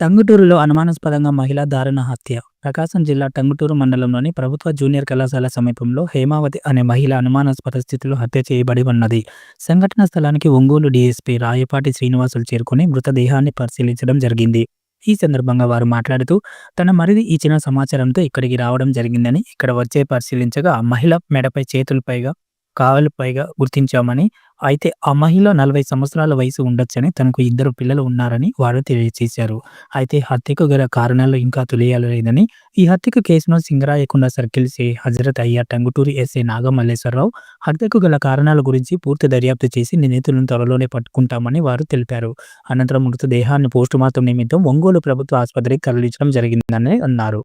టంగుటూరులో అనుమానాస్పదంగా మహిళ దారుణ హత్య. ప్రకాశం జిల్లా టంగుటూరు మండలంలోని ప్రభుత్వ జూనియర్ కళాశాల సమీపంలో హేమావతి అనే మహిళ అనుమానాస్పద స్థితిలో హత్య చేయబడి ఉన్నది. సంఘటన స్థలానికి ఒంగోలు డీఎస్పీ రాయపాటి శ్రీనివాసులు చేరుకుని మృతదేహాన్ని పరిశీలించడం జరిగింది. ఈ సందర్భంగా వారు మాట్లాడుతూ తన మరిది ఇచ్చిన సమాచారంతో ఇక్కడికి రావడం జరిగిందని ఇక్కడ వచ్చే పరిశీలించగా మహిళ మెడపై చేతులపైగా కాళ్ళపైగా గుర్తించామని అయితే ఆ మహిళ నలభై సంవత్సరాల వయసు ఉండొచ్చని తనకు ఇద్దరు పిల్లలు ఉన్నారని వారు తెలియజేశారు. అయితే హత్యకు గల కారణాలు ఇంకా తెలియలేదని ఈ హత్యకు కేసును సింగరాయకొండ సర్కిల్ సి హజరత్ అయ్యా టంగుటూరి ఎస్ఏ నాగమల్లేశ్వరరావు హత్యకు గల కారణాల గురించి పూర్తి దర్యాప్తు చేసి నిందితులను త్వరలోనే పట్టుకుంటామని వారు తెలిపారు. అనంతరం మృతదేహాన్ని పోస్టుమార్టం నిమిత్తం ఒంగోలు ప్రభుత్వ ఆసుపత్రికి తరలించడం జరిగిందని అన్నారు.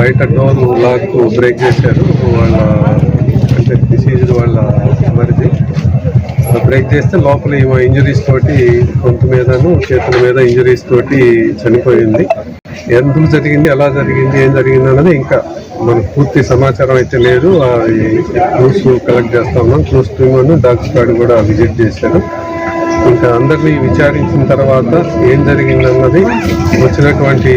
బయట డోర్ లాక్ బ్రేక్ చేశారు. వాళ్ళ అంటే డిసీజ్డ్ వాళ్ళ మరిది. బ్రేక్ చేస్తే లోపల ఏమో ఇంజరీస్ తోటి కొంత మీదను చేతుల మీద ఇంజరీస్ తోటి చనిపోయింది. ఎందుకు జరిగింది ఎలా జరిగింది ఏం జరిగింది అన్నది ఇంకా మనకు పూర్తి సమాచారం అయితే లేదు. క్లూస్ కలెక్ట్ చేస్తా ఉన్నాం. క్లూస్ టీమ్ డాగ్ స్క్వాడ్ కూడా విజిట్ చేశారు. ఇంకా అందరినీ విచారించిన తర్వాత ఏం జరిగిందన్నది వచ్చినటువంటి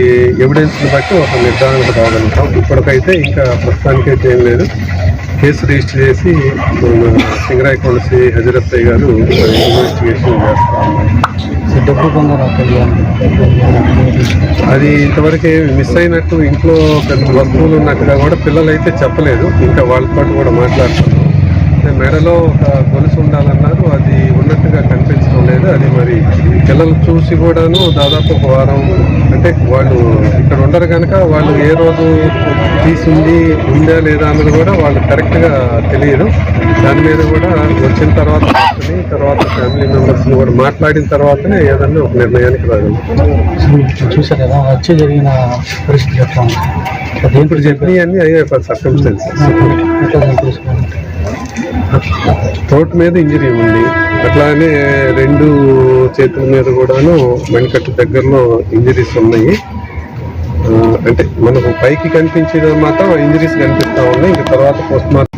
ఎవిడెన్స్ బట్టి ఒక నిర్ధారణకు రాగలుగుతాం. ఇప్పటికైతే ఇంకా ప్రస్తుతానికైతే ఏం లేదు. కేసు రిజిస్టర్ చేసి మన సింగరాయకొండ శ్రీ హజరత్తయ్య గారు ఇన్వెస్టిగేషన్ చేస్తా. అది ఇంతవరకు మిస్ అయినట్టు ఇంట్లో పెద్ద వస్తువులు ఉన్నట్టుగా కూడా పిల్లలు అయితే చెప్పలేదు. ఇంకా వాళ్ళతో కూడా మాట్లాడుతున్నాం. మెడలో ఒక గొలుసు ఉండాలన్నారు అది ఉన్నట్టుగా కనిపించడం లేదు. అది మరి పిల్లలు చూసి కూడాను దాదాపు ఒక వారం అంటే వాళ్ళు ఇక్కడ ఉండరు కనుక వాళ్ళు ఏ రోజు తీసింది ఉందా లేదా అన్నది కూడా వాళ్ళు కరెక్ట్గా తెలియదు. దాని మీద కూడా వచ్చిన తర్వాత తర్వాత ఫ్యామిలీ మెంబర్స్ని కూడా మాట్లాడిన తర్వాతనే ఏదన్నా ఒక నిర్ణయానికి రాగలుగుతాం చూసారు కదా వచ్చి జరిగిన పరిస్థితి ఇప్పుడు చెప్పినవన్నీ అయ్యాయి సర్కమ్స్టెన్సెస్ తోట మీద ఇంజరీ ఉంది. అట్లానే రెండు చేతుల మీద కూడాను మణికట్టు దగ్గరలో ఇంజరీస్ ఉన్నాయి. అంటే మనకు పైకి కనిపించేది మాత్రం ఇంజరీస్ కనిపిస్తా ఉన్నాయి. ఇంకా తర్వాత పోస్ట్ మార్టం